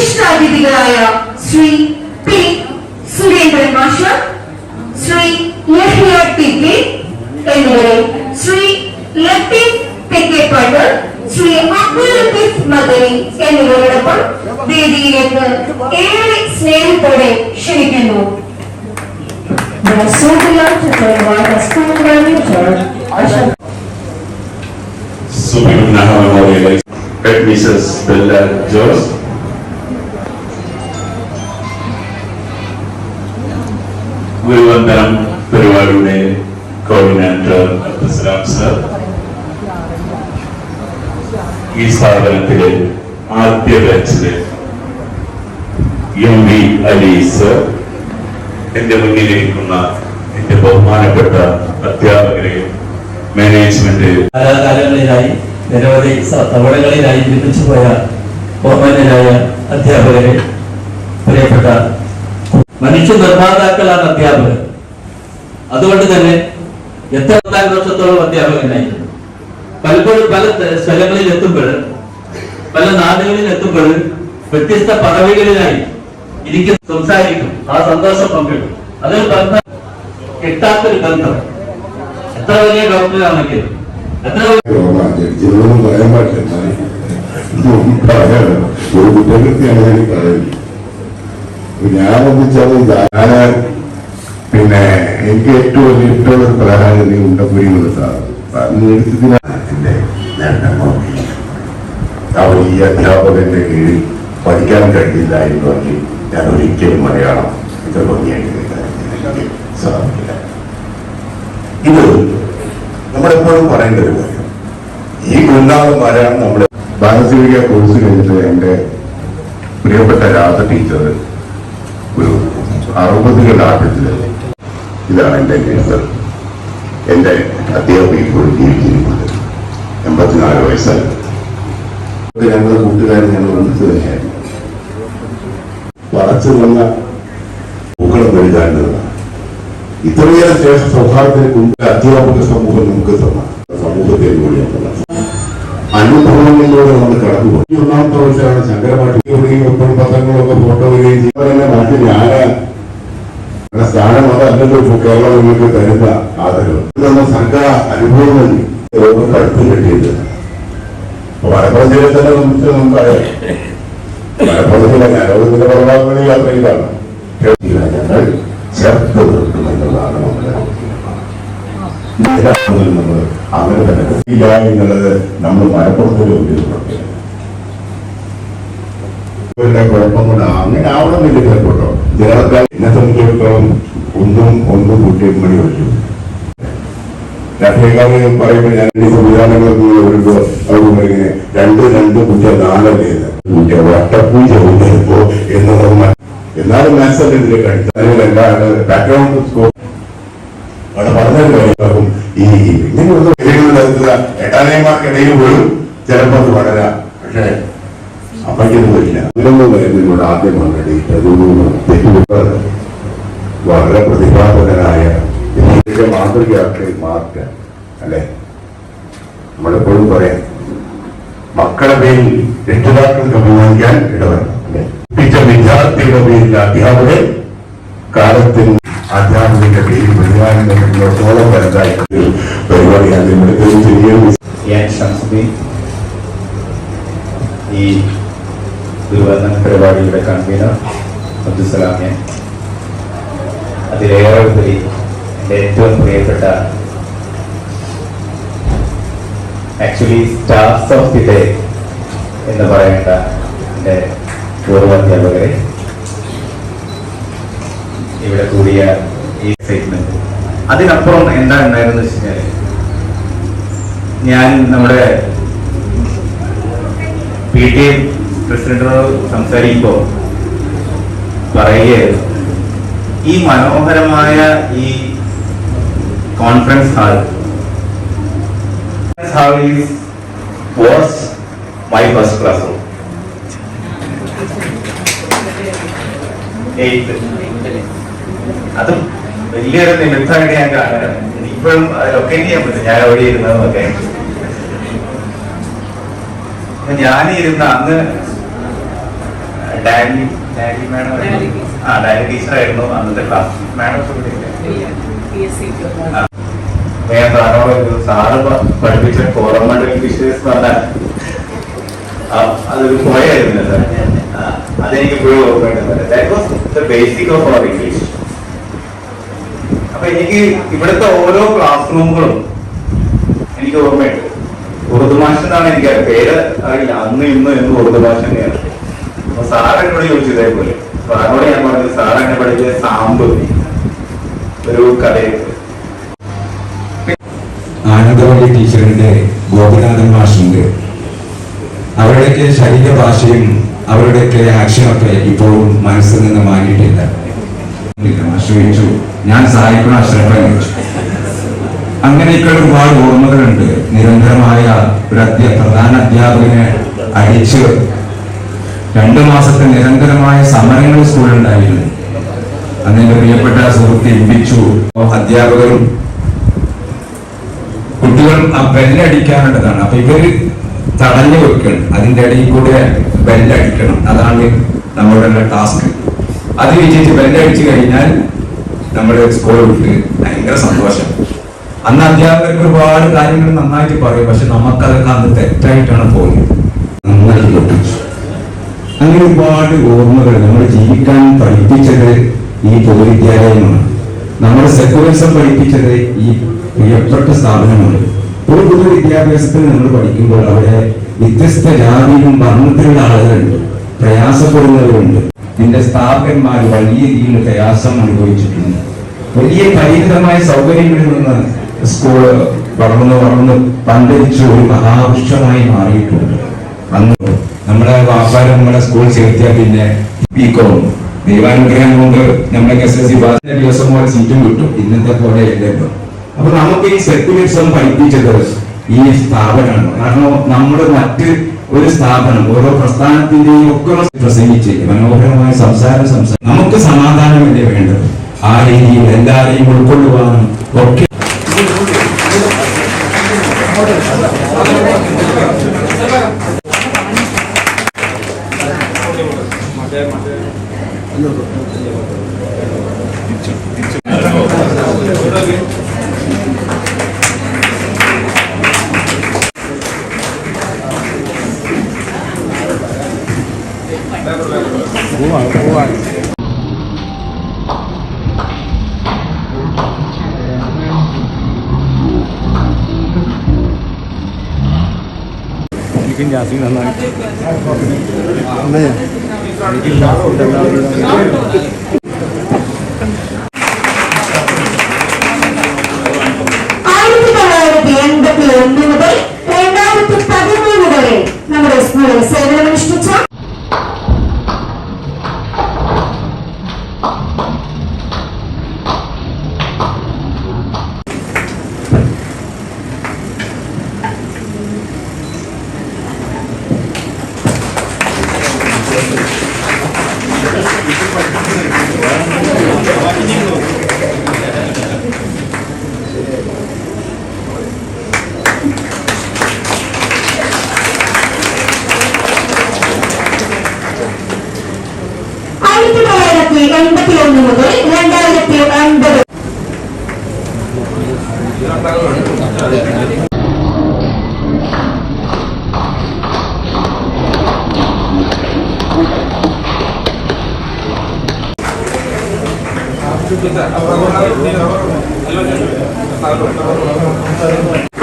വിശിഷ്ടാതിഥികളായ Shri P Surendran master Shri Yahya T K എന്നിവരെ ശ്രീ ലത്തീഫ് തെക്കേപ്പാട്ട് ശ്രീ അബ്ദുൽ ലത്തീഫ് മദനി എന്നിവരോടൊപ്പം വേദിയിലേക്ക് ഏറെ സ്നേഹത്തോടെ ക്ഷണിക്കുന്നു We are so delighted to invite our school manager, Asha So we will now memorialize at Mrs. Bella George. ഗുരുവന്ദനം പരിപാടിയുടെ coordinator Abdussalam sir. ഈ സ്ഥാപനത്തിലെ ആദ്യ ബാച്ചിലെ എം വി അലി സർ. എന്റെ മുന്നിലിരിക്കുന്ന എന്റെ ബഹുമാനപ്പെട്ട അധ്യാപകരെയും മാനേജ്മെന്റ് കാലാകാലങ്ങളിലായി നിരവധി തവണകളിലായി വിരമിച്ചു പോയ ബഹുമാന്യരായ അധ്യാപകരെ പ്രിയപ്പെട്ട മനുഷ്യ നിർമ്മാതാക്കളാണ് അധ്യാപകർ. അതുകൊണ്ട് തന്നെ എത്ര പത്താം വർഷത്തോളം അധ്യാപകനായിരുന്നു പലപ്പോഴും പല സ്ഥലങ്ങളിൽ എത്തുമ്പോൾ പല നാടുകളിൽ എത്തുമ്പോൾ വ്യത്യസ്ത പദവികളിലായി ഇരിക്കും സംസാരിക്കും ആ സന്തോഷം പങ്കിടും. അതിൽ ബന്ധം കിട്ടാത്തൊരു ബന്ധം. എത്ര വലിയ ഡോക്ടറാണെങ്കിലും എത്ര പറയാൻ പാടില്ല. ഒരു കുറ്റകൃത്യമാണ് ഞാൻ പറയുന്നത് ഞാൻ ഒന്നിച്ചത് ഞാൻ പിന്നെ എനിക്ക് ഏറ്റവും വലിയ ഇഷ്ടമുള്ള ഒരു പ്രധാന നീ ഉണ്ടപ്പുരി എന്റെ നേട്ടം നോക്കി അവർ ഈ അധ്യാപകന്റെ കീഴിൽ പഠിക്കാൻ കഴിയില്ല എന്ന് പറഞ്ഞ് ഞാൻ ഒരിക്കലും മലയാളം ഇത്ര ഭംഗിയായിട്ട് സാധിക്കില്ല. ഇത് നമ്മളെപ്പോഴും പറയേണ്ട ഒരു കാര്യം. ഈ ഗുണ്ടാളന്മാരാണ് നമ്മുടെ മാനസിക കോഴ്സ് കഴിഞ്ഞിട്ട് എന്റെ പ്രിയപ്പെട്ട രാധ ടീച്ചർ ഒരു അറുപതുകളുടെ ആട്ടത്തിൽ ഇതാണ് എന്റെ ടീച്ചർ എന്റെ അധ്യാപക ഇപ്പോഴും ജീവിച്ചിരിക്കുന്നത്. എൺപത്തിനാല് വയസ്സായി. ഞങ്ങളുടെ കൂട്ടുകാരെ ഞങ്ങൾ ഒന്നിച്ചു തന്നെയായിരുന്നു വളച്ചു വന്ന പൂക്കളം വലുതാണ്ടതാണ് ഇത്രയേറെ ശേഷം സൗഹാർദ്ദത്തിന് മുമ്പ് അധ്യാപക സമൂഹം നമുക്ക് തന്ന സമൂഹത്തെ കൂടിയാണ്. അനുഭവങ്ങളിലൂടെ നമ്മൾ കടന്നുപോയി. ഈ ഒന്നാമത്തെ വർഷമാണ് ശങ്കരമാട്ടി ഒപ്പം പത്രങ്ങളൊക്കെ ഫോട്ടോ വരികയും ചെയ്യുന്ന നാട്ടിൽ നമ്മുടെ സ്ഥാനം? അതല്ലല്ലോ ഇപ്പൊ കേരളം നിങ്ങൾക്ക് തരുന്ന ആദരവ്. നമ്മൾ സർക്കാർ അനുഭവങ്ങൾ അടുത്ത് കിട്ടിയത് മലപ്പുറം ജില്ലയിൽ തന്നെ നമുക്ക് നമുക്കറിയാം. മലപ്പുറം ജില്ല ഞാനോടത്തിന്റെ പ്രഭാവങ്ങളിൽ യാത്രയിലാണ് ഞങ്ങൾ ചേർത്ത് നിർത്തുമെന്നുള്ളതാണ് നമ്മുടെ നമ്മൾ അങ്ങനെ തന്നെ. ഇല്ല നമ്മൾ ഉപയോഗപ്പെടുത്തുക ഇവരുടെ കുഴപ്പം കൊണ്ട് അങ്ങനെ ആവണമെന്നില്ല ചിലപ്പോട്ടോ ചിലർക്ക് എന്നെ സംബന്ധിച്ചിടത്തോളം ഒന്നും ഒന്നും കൂട്ടിയും മണി പറ്റും രാഷ്ട്രീയക്കാരെ പറയുമ്പോൾ ഞാൻ ഈ സംവിധാനങ്ങളൊക്കെ വരുമ്പോ അവർ ഇങ്ങനെ രണ്ട് രണ്ട് പൂജ നാലല്ലേ പൂജ വട്ടപ്പൂജ എന്നുള്ളത് മ- എന്നാലും മാത്സല്ല ഇതിലേക്ക് എന്താണ്? ബാക്ക്ഗ്രൗണ്ട് സ്കോപ്പ് അവിടെ പറഞ്ഞൊരു കാര്യമാകും ഈ ഇങ്ങനെയുള്ള പേരുകൾ നൽകുക എട്ടാനേമാർക്കിടയിൽ പോലും ചിലപ്പോൾ അത് വളരാം. പക്ഷേ അമ്മയ്ക്കൊന്നും വരില്ല. ഇതിലൊന്നും വരുന്നതിനോട് ആദ്യം വന്നത്. തെറ്റുകുട്ടത് വളരെ ഇതിന്റെ മാതൃകയാക്കി മാറ്റുക അല്ലെ? നമ്മളെപ്പോഴും പറയാം മക്കളുടെ പേരിൽ രക്ഷിതാക്കൾക്ക് അഭിമാനിക്കാൻ ഇടവരണം വിദ്യാർത്ഥികളുടെ പിച്ച വിദ്യാർത്ഥിയുടെ പേരിൽ അധ്യാപകൻ കാലത്തിന് അധ്യാപകന്റെ പേരിൽ ബഹുമാനത്തോളം വലുതായി പരിപാടി ഞാൻ ഈ ഗുരുവന്ദന പരിപാടിയുടെ കൺവീനർ അബ്ദുസലാം ഞാൻ. അതിലേറെ ഉപരി എന്റെ ഏറ്റവും പ്രിയപ്പെട്ട actually stars of the day എന്ന് പറയേണ്ട എന്റെ പൂർവ അധ്യാപകരെ ഇവിടെ കൂടിയ ഈ സ്റ്റേറ്റ്മെന്റ് അതിനപ്പുറം എന്താ ഉണ്ടായിരുന്നു വെച്ച് ഞാൻ നമ്മുടെ പി ടി എ പ്രസിഡന്റിനോട് സംസാരിക്കുമ്പോൾ പറയുകയായിരുന്നു. ഈ മനോഹരമായ ഈ conference hall hall is was my first classroom അതും വലിയൊരു നിമിത്തമായിട്ട് ഞാൻ കാണുകയാണ്. ഇപ്പോഴും ലൊക്കേറ്റ് ചെയ്യാൻ പറ്റും. ഞാൻ എവിടെ ഇരുന്നതെന്നൊക്കെ ഞാൻ ഞാനിരുന്ന അന്ന് ഡാനി ഡാനി മാഡം ആ ഡാനി ടീച്ചറായിരുന്നു അന്നത്തെ ക്ലാസ് മാഡം? ഞാൻ സാറിനോട് ഒരു സാറ് പഠിപ്പിച്ച കോറമണ്ടൽ ഫിഷേഴ്സ് പറഞ്ഞാൽ അതൊരു പോയായിരുന്നു സാർ അതെനിക്ക് ഇപ്പോഴും ഓർമ്മയുണ്ട് that was the basic of our English അപ്പൊ എനിക്ക് ഇവിടുത്തെ ഓരോ ക്ലാസ് റൂമുകളും എനിക്ക് ഓർമ്മയുണ്ട്. ഉറുദു എന്നാണ് എനിക്ക് പേര് അറിയില്ല. അന്ന് ഇന്ന് എന്ന് ഉറുദു ഭാഷ തന്നെയാണ്. അപ്പൊ സാറിനോട് ചോദിച്ചു ഇതേപോലെ. സാറിനോട് ഞാൻ പറഞ്ഞു എന്നെ പഠിച്ച സാമ്പ് ഒരു കഥയുണ്ട് ആനന്ദവള്ളി ടീച്ചറിന്റെ ഗോപിനാഥൻ മാഷിന്റെ അവരുടെയൊക്കെ ശരീരഭാഷയും അവരുടെയൊക്കെ ആക്ഷനൊക്കെ ഇപ്പോഴും മനസ്സിൽ നിന്ന് മാറിയിട്ടില്ല. മാഷ് ചോദിച്ചു ഞാൻ സഹായിക്കുന്ന അശ്രഫൻ അങ്ങനെയൊക്കെ ഒരുപാട് ഓർമ്മകളുണ്ട്. നിരന്തരമായ ഒരു അധ്യ പ്രധാന അധ്യാപകനെ അടിച്ച് രണ്ടു മാസത്തെ നിരന്തരമായ സമരങ്ങൾ സ്കൂളിലുണ്ടായിരുന്നു അന്ന് എന്റെ പ്രിയപ്പെട്ട സുഹൃത്ത് ഇമ്പിച്ചു അധ്യാപകരും കുട്ടികൾ ആ ബെല്ലടിക്കാനുള്ളതാണ് അപ്പൊ ഇവർ തടഞ്ഞു വെക്കണം. അതിന്റെ ഇടയിൽ കൂടെ ബെല്ലടിക്കണം അതാണ് നമ്മളുടെ ടാസ്ക് അത് വിജയിച്ച് ബെല്ലടിച്ചു കഴിഞ്ഞാൽ നമ്മുടെ സ്കൂൾ വിട്ട് ഭയങ്കര സന്തോഷം. അന്ന് അധ്യാപകർക്ക് ഒരുപാട് കാര്യങ്ങൾ നന്നായിട്ട് പറയും പക്ഷെ നമുക്കതൊക്കെ അന്ന് തെറ്റായിട്ടാണ് പോയത് നന്നായി പഠിച്ചു അങ്ങനെ ഒരുപാട് ഓർമ്മകൾ നമ്മൾ ജീവിക്കാൻ പഠിപ്പിച്ചത് ഈ പൊതുവിദ്യാലയമാണ്. നമ്മുടെ സെക്യുലറിസം പഠിപ്പിച്ചത് ഈ പ്രിയപ്പെട്ട സ്ഥാപനമാണ്. ഒരു പൊതുവിദ്യാഭ്യാസത്തിൽ നമ്മൾ പഠിക്കുമ്പോൾ അവിടെ വ്യത്യസ്ത ജാതിയിലും വർണത്തിലുള്ള ആളുകളുണ്ട് പ്രയാസപ്പെടുന്നവരുണ്ട്. ഇതിന്റെ സ്ഥാപകന്മാർ വലിയ രീതിയിൽ പ്രയാസം അനുഭവിച്ചിട്ടുണ്ട്. വലിയ പരിമിതമായ സൗകര്യങ്ങളിൽ നിന്ന് സ്കൂൾ വളർന്നു വളർന്ന് പന്തലിച്ച് ഒരു മഹാവൃക്ഷമായി മാറിയിട്ടുണ്ട്. അന്ന് നമ്മുടെ വാപ്പാരം നമ്മുടെ സ്കൂൾ ചേർത്തിയ പിന്നെ ബികോം ദൈവാനുഗ്രഹം കൊണ്ട് നമ്മുടെ എസ് എസ് സി പാസിന്റെ ദിവസം പോലെ സീറ്റും കിട്ടും. ഇന്നത്തെ പോലെ അല്ലല്ലോ. അപ്പൊ നമുക്ക് ഈ സെക്യുലറിസം പഠിപ്പിച്ചത് ഈ സ്ഥാപനമാണ്. കാരണം നമ്മുടെ മറ്റ് ഒരു സ്ഥാപനം ഓരോ പ്രസ്ഥാനത്തിന്റെയും ഒക്കെ പ്രസംഗിച്ച് മനോഹരമായ സംസാരം സംസാരം. നമുക്ക് സമാധാനമല്ലേ വേണ്ടത്? ആ രീതിയിൽ എല്ലാവരെയും ഉൾക്കൊള്ളുവാനും ഒക്കെ ആയിരത്തി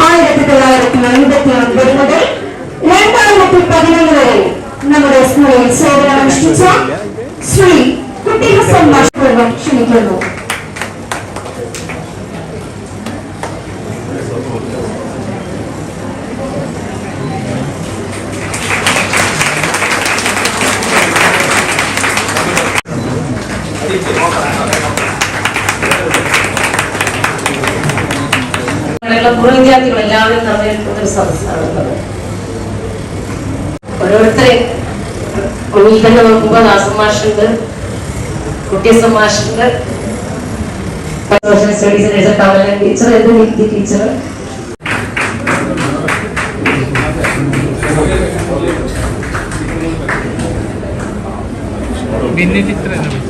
ആയിരത്തി തൊള്ളായിരത്തി എൺപത്തി ഒൻപത് മുതൽ രണ്ടായിരത്തി പതിനൊന്ന് വരെ നമ്മുടെ സ്കൂളിൽ സേവനമനുഷ്ഠിച്ച ശ്രീ കുട്ടി ഹസൻ മാഷ്പൂർവം ക്ഷണിക്കുന്നു അങ്ങനെയുള്ള പൂർവ വിദ്യാർത്ഥികൾ എല്ലാവരും നിറഞ്ഞിരിക്കുന്ന ഒരു സദസ്സാണുള്ളത് ഓരോരുത്തരെ ഒന്നിൽ തന്നെ നോക്കുമ്പോൾ ദാസൻ മാഷുണ്ട് കുട്ടിയസം മാഷുണ്ട് social studies teacher Kamalan teacher എന്ത് നീതി ടീച്ചർ ആയിരത്തി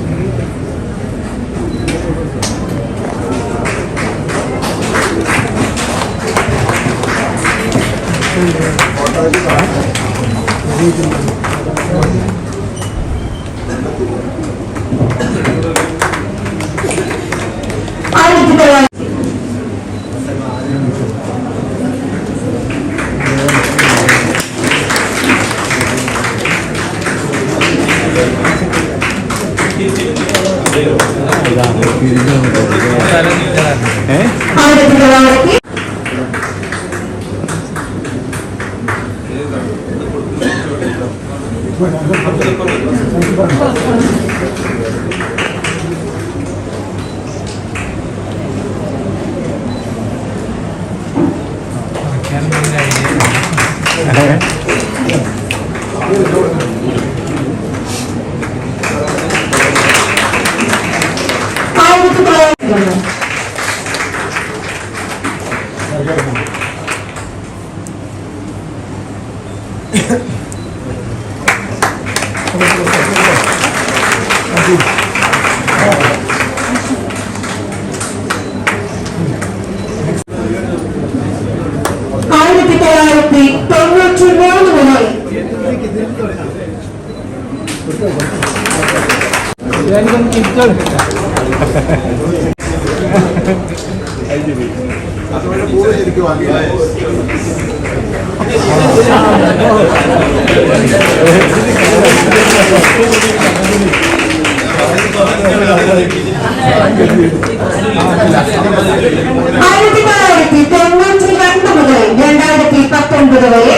ആയിരത്തി തൊള്ളായിരത്തി തൊണ്ണൂറ്റി രണ്ട് മുതൽ രണ്ടായിരത്തി പത്തൊൻപത് വരെ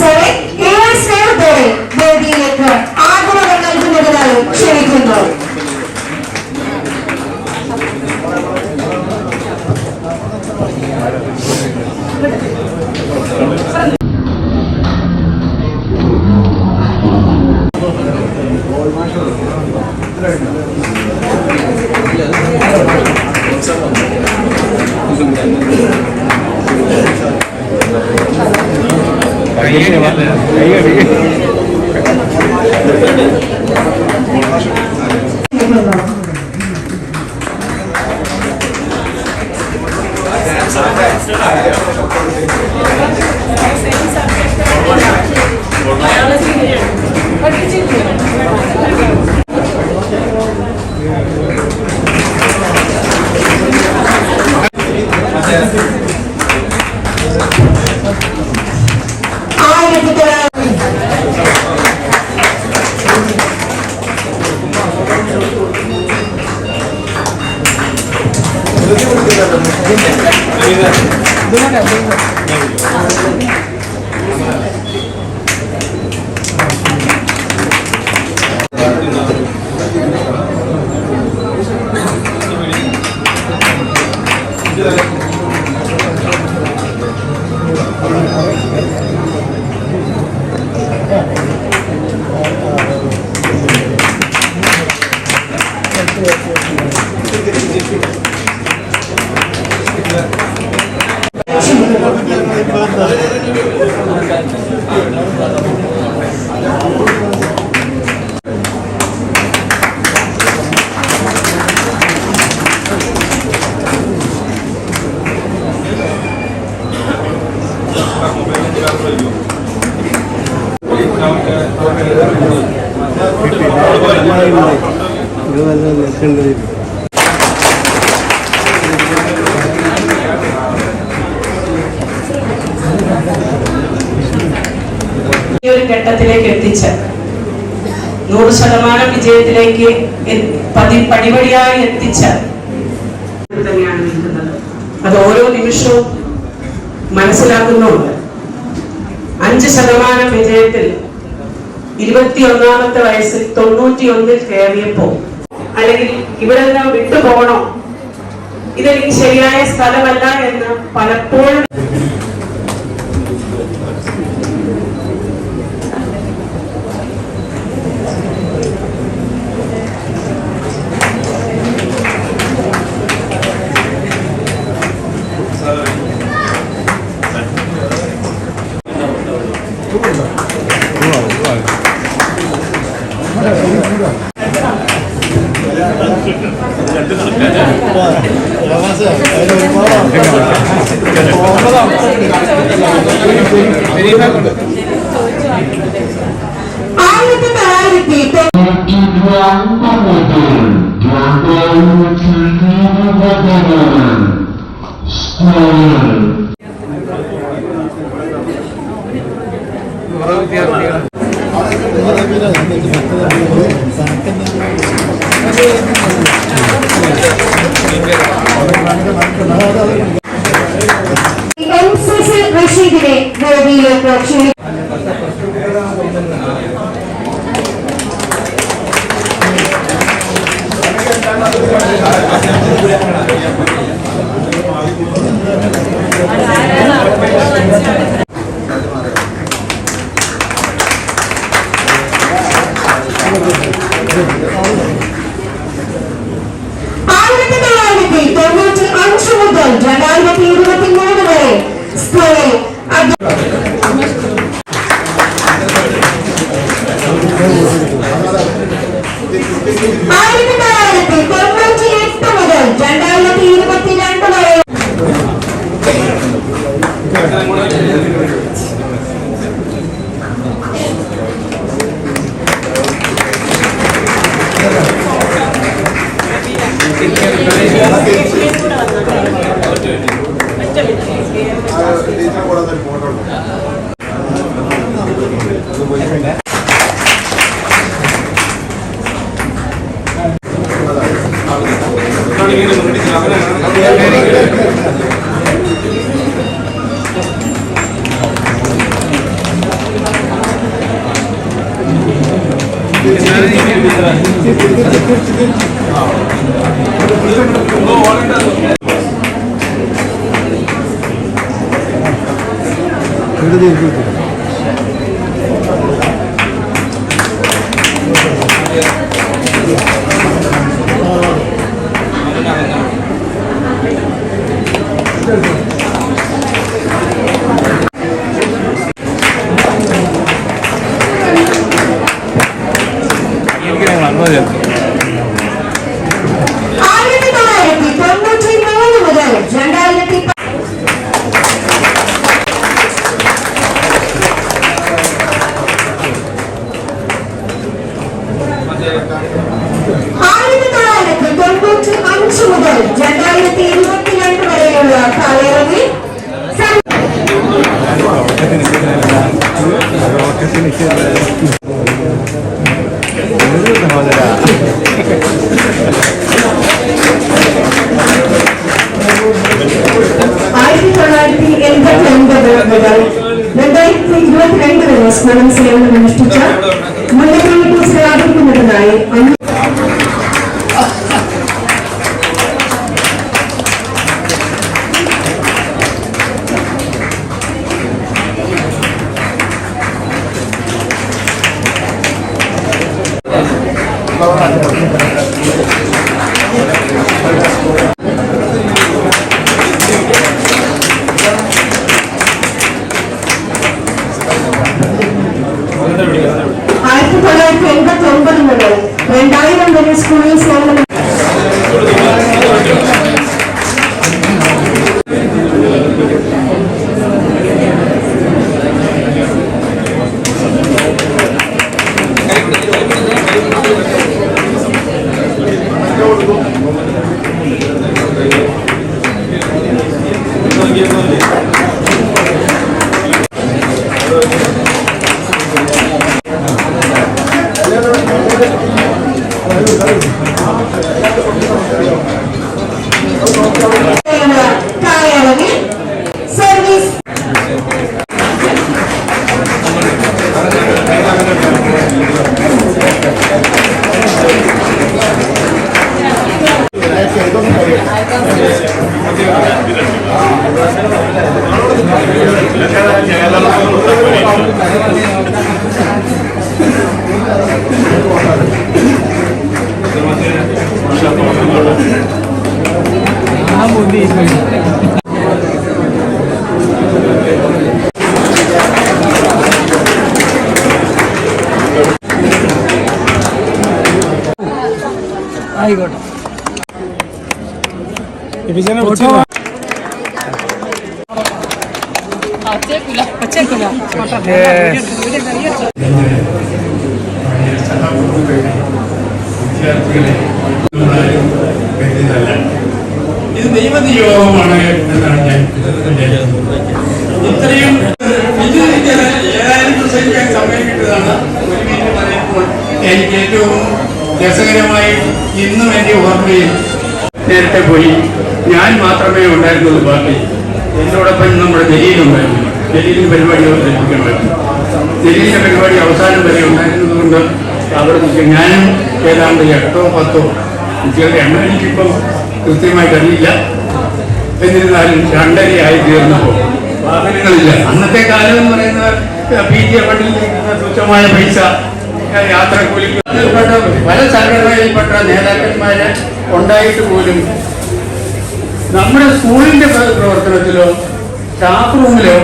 സാറെ ഏറെ സ്നേഹത്തോടെ വേദിയിലേക്ക് ആദരവ് നൽകുന്നതിനായി ക്ഷണിക്കുന്നു. ആയിരത്തി പടിപടിയായി എത്തിച്ച അത് ഓരോ നിമിഷവും മനസ്സിലാക്കുന്നുണ്ട്. അഞ്ച് ശതമാനം വിജയത്തിൽ ഇരുപത്തിയൊന്നാമത്തെ വയസ്സിൽ തൊണ്ണൂറ്റി ഒന്നിൽ കയറിയപ്പോ അല്ലെങ്കിൽ ഇവിടെ നിന്ന് വിട്ടുപോകണോ? ഇതെനിക്ക് ശരിയായ സ്ഥലമല്ല എന്ന് പലപ്പോഴും റഷീദിനെ ഗോപിയിലേക്ക് ക്ഷണിക്കും Gracias. 네. ഇത് ദൈവനിയോഗമാണ് എന്നാണ് ഞാൻ ഇത്രയും ഇത് ഏതായാലും പ്രസംഗിക്കാൻ സമയം കിട്ടിയതാണ് ഒരു മിനിറ്റ് പറയുമ്പോൾ എനിക്ക് ഏറ്റവും രസകരമായി ഇന്നും എന്റെ ഓർമ്മയിൽ നേരത്തെ പോയി ഞാൻ മാത്രമേ ഉണ്ടായിരുന്നുള്ളൂ പാർട്ടി എന്നോടൊപ്പം നമ്മുടെ ജലീലുണ്ടായിരുന്നു ജലീലിന് പരിപാടി അവതരിപ്പിക്കണമായിരുന്നു ജലീലിന്റെ പരിപാടി അവസാനം വരെ ഉണ്ടായിരുന്നതുകൊണ്ട് അവിടെ ഞാനും ഏതാണ്ട് എട്ടോ പത്തോ കുട്ടികളുടെ എണ്ണം എനിക്കിപ്പം കൃത്യമായിട്ട് അറിയില്ല. എന്നിരുന്നാലും രണ്ടരയായി തീർന്നപ്പോൾ വാഹനങ്ങളില്ല. അന്നത്തെ കാലം എന്ന് പറയുന്നത് പി ജി ഫണ്ടിൽ തുച്ഛമായ പൈസ യാത്ര കൂലിക്ക്. അതിൽപ്പെട്ട പല സംഘടനയിൽപ്പെട്ട നേതാക്കന്മാരെ ഉണ്ടായിട്ട് പോലും നമ്മുടെ സ്കൂളിന്റെ പ്രവർത്തനത്തിലോ സ്റ്റാഫ് റൂമിലോ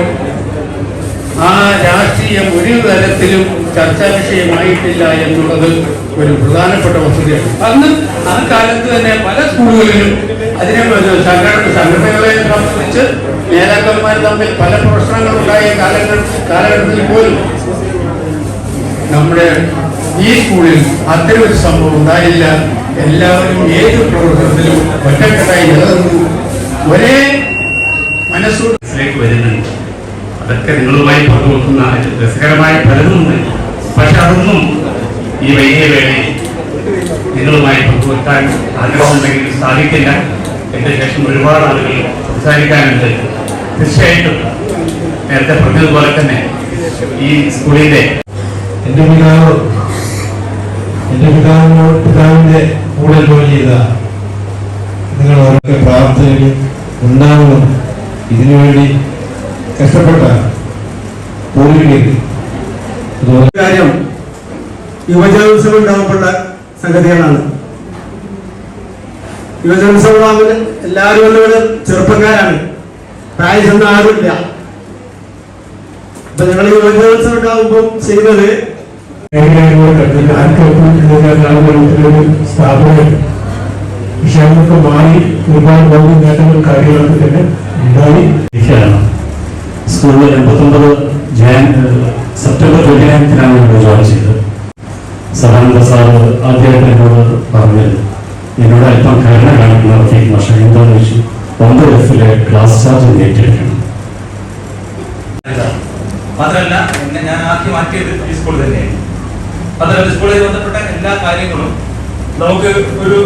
ആ രാഷ്ട്രീയം ഒരു തരത്തിലും ചർച്ചാ വിഷയമായിട്ടില്ല എന്നുള്ളത് ഒരു പ്രധാനപ്പെട്ട വസ്തുതയാണ്. അന്ന് ആ കാലത്ത് തന്നെ പല സ്കൂളുകളിലും അതിനെ സംഘടന സംഘടനകളെ സംബന്ധിച്ച് നേതാക്കന്മാർ തമ്മിൽ പല പ്രശ്നങ്ങളുണ്ടായ കാലങ്ങൾ കാലഘട്ടത്തിൽ പോലും നമ്മുടെ ഈ സ്കൂളിൽ അത്തരം ഒരു സംഭവം ഉണ്ടായില്ല. എല്ലാവരും ഏത് പ്രവർത്തനത്തിലും ഒറ്റക്കെട്ടായി നിലനിന്നു. ഒരേ മനസ്സിലേക്ക് വരുന്നുണ്ട്. അതൊക്കെ നിങ്ങളുമായി പങ്കുവെക്കുന്ന രസകരമായ പലതുമുണ്ട് പക്ഷെ അതൊന്നും ഈ വൈകിയ വേളയിൽ നിങ്ങളുമായി പങ്കുവെക്കാൻ ആഗ്രഹമുണ്ടെങ്കിൽ സാധിക്കില്ല. എന്റെ ശേഷം ഒരുപാട് ആളുകൾ സംസാരിക്കാനുണ്ട്. തീർച്ചയായിട്ടും നേരത്തെ പറഞ്ഞതുപോലെ തന്നെ ഈ സ്കൂളിന്റെ എന്റെ പിതാവ് എന്റെ പിതാവിനോട് പിതാവിന്റെ കൂടെ ജോലി ചെയ്ത നിങ്ങൾ അവർക്ക് പ്രാർത്ഥനയിൽ ഉണ്ടാവണം. ഇതിനുവേണ്ടി കഷ്ടപ്പെട്ട കാര്യം യുവജനോത്സവം ഉണ്ടാവപ്പെട്ട സംഗതികളാണ്. യുവജനോത്സവം ആകുമ്പോൾ എല്ലാവരും ഇവിടെ ചെറുപ്പക്കാരാണ്. പ്രായസൊന്നും ആരുമില്ല. അപ്പൊ ഞങ്ങൾ യുവജനോത്സവം ഉണ്ടാകുമ്പോൾ ചെയ്യുന്നത് സ്ഥാപനം പക്ഷെ അതൊക്കെ മാറി ഒരുപാട് ഭൗതിക നേട്ടങ്ങൾ കാര്യങ്ങളൊക്കെ തന്നെ ഉണ്ടായി സ്കൂളിൽ എൺപത്തൊമ്പത് ജാൻ സെപ്റ്റംബർ ട്വന്റി നയൻത്തിനാണ് ഞാൻ ജോയിൻ ചെയ്തത്. സദാനന്ദ സാർ ആദ്യമായിട്ട് എന്നോട് പറഞ്ഞത് എന്നോട് അല്പം കരുണ കാണിക്കുന്ന ഒമ്പത് എഫിലെ ക്ലാസ് ചാർജ് ഏറ്റെടുക്കണം. മാത്രമല്ല എന്നെ ഞാൻ ആക്കി മാറ്റിയത് ഈ സ്കൂൾ തന്നെയാണ് മാത്രമല്ല സ്കൂളിൽ ബന്ധപ്പെട്ട എല്ലാ കാര്യങ്ങളും നമുക്ക് ഒരു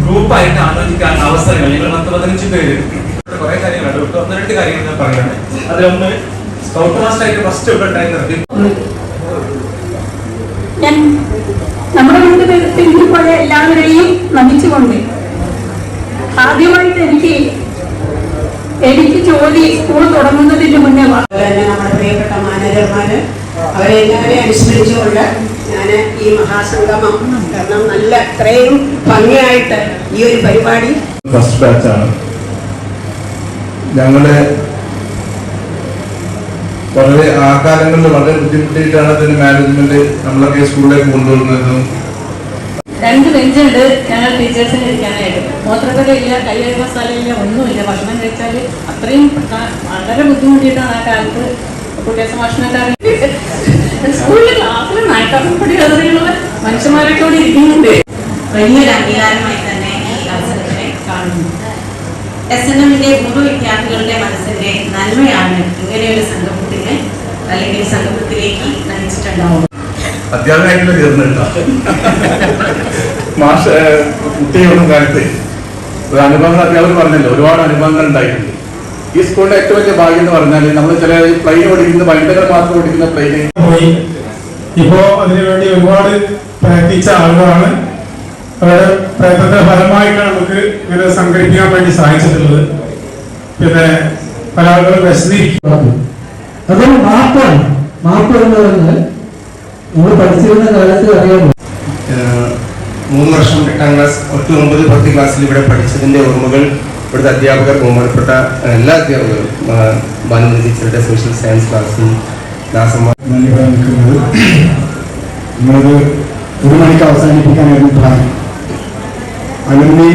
ഗ്രൂപ്പായിട്ട് ആലോചിക്കാൻ അവസരങ്ങൾ. ഞങ്ങൾ പത്ത് പതിനഞ്ച് പേര്. കുറെ കാര്യങ്ങളുണ്ട്. ഒരു ഒന്ന് രണ്ട് കാര്യങ്ങൾ ഞാൻ പറയുകയാണ്. അതിലൊന്ന് സ്കൗട്ട് മാസ്റ്റർ ആയിട്ട് ഫസ്റ്റ് ഇവിടെ ഉണ്ടായിരുന്നത് ഞാൻ നമ്മുടെ വീട്ടിൽ പേരത്തിൽ പോയ എല്ലാവരെയും നമിച്ചുകൊണ്ട് ആദ്യമായിട്ട് എനിക്ക് എനിക്ക് ജോലി സ്കൂൾ തുടങ്ങുന്നതിന് മുന്നേ നമ്മുടെ പ്രിയപ്പെട്ട മാനേജർമാര് അവരെ എല്ലാവരെയും അനുസ്മരിച്ചുകൊണ്ട് ഞാൻ ഈ മഹാസംഗമം കാരണം നല്ല ഇത്രയും ഭംഗിയായിട്ട് ഈ ഒരു പരിപാടി ഫസ്റ്റ് ബാച്ചാണ് ഞങ്ങൾ വളരെ ആ കാലങ്ങളിൽ വളരെ ബുദ്ധിമുട്ടിയിട്ടാണ് അതിന് മാനേജ്മെന്റ് നമ്മളൊക്കെ സ്കൂളിലേക്ക് കൊണ്ടുവന്നതും. രണ്ട് ബെഞ്ചുണ്ട് ഞങ്ങൾ ടീച്ചേഴ്സിന് ഇരിക്കാനായിട്ട്. മൂത്രപ്പുരയില്ല കയ്യഴുക സ്ഥലമില്ല ഒന്നുമില്ല. ഭക്ഷണം കഴിച്ചാൽ അത്രയും വളരെ ബുദ്ധിമുട്ടിയിട്ടാണ് ആ കാലത്ത് കുട്ടികൾക്ക് ഭക്ഷണക്കാരൻ സ്കൂളിൽ ക്ലാസ്സിൽ നാട്ടപ്പടി കഥകളുള്ള മനുഷ്യന്മാരൊക്കെ അവിടെ ഇരിക്കുന്നുണ്ട്. വലിയൊരു അംഗീകാരമായി തന്നെ ഈ അവസരത്തിനെ കാണുന്നു. എസ് എൻ എമ്മിന്റെ മുഴുവൻ വിദ്യാർത്ഥികളുടെ മനസ്സിന്റെ നന്മയാണ് ഇങ്ങനെയൊരു സംഗമത്തിന് അല്ലെങ്കിൽ സംഗമത്തിലേക്ക് നയിച്ചിട്ടുണ്ടാവും അധ്യാപകനായിട്ടുള്ള തീർന്നിട്ടാ മാഷ് കുട്ടിയോടും കാലത്ത് അനുഭവങ്ങൾ അധ്യാപകർ പറഞ്ഞല്ലോ ഒരുപാട് അനുഭവങ്ങൾ ഉണ്ടായിട്ടുണ്ട്. ഈ സ്കൂളിന്റെ ഏറ്റവും വലിയ ഭാഗ്യം എന്ന് പറഞ്ഞാൽ നമ്മൾ ചില പ്ലെയിൻ ഓടിക്കുന്ന വൈകുന്നേരം മാത്രം ഓടിക്കുന്ന പ്ലെയിൻ പോയി. ഇപ്പോ അതിനുവേണ്ടി ഒരുപാട് പ്രയത്നിച്ച ആളുകളാണ്. അവരുടെ പ്രയത്നത്തിന്റെ ഫലമായിട്ടാണ് നമുക്ക് ഇങ്ങനെ സംഘടിപ്പിക്കാൻ വേണ്ടി സാധിച്ചിട്ടുള്ളത്. പിന്നെ പല ആളുകളും വിശദീകരിക്കുന്നത് അതൊരു മാപ്പാണ് മാപ്പ് എന്ന് പറഞ്ഞാൽ നമ്മൾ പഠിച്ചിരുന്ന കാലത്ത് അറിയാമോ? മൂന്ന് വർഷം എട്ടാം ക്ലാസ് ഒറ്റ ഒമ്പത് പത്ത് ക്ലാസ്സിൽ ഇവിടെ പഠിച്ചതിന്റെ ഓർമ്മകൾ ഇവിടുത്തെ അധ്യാപകർ ബഹുമാനപ്പെട്ട എല്ലാ അധ്യാപകരും ആ, ടീച്ചറുടെ സോഷ്യൽ സയൻസ് ക്ലാസ്സും ഇവിടെ നിൽക്കുന്നത് നമ്മളത് ഒരു മണിക്ക് അവസാനിപ്പിക്കാനായിരുന്നു പ്ലാൻ. അലംനി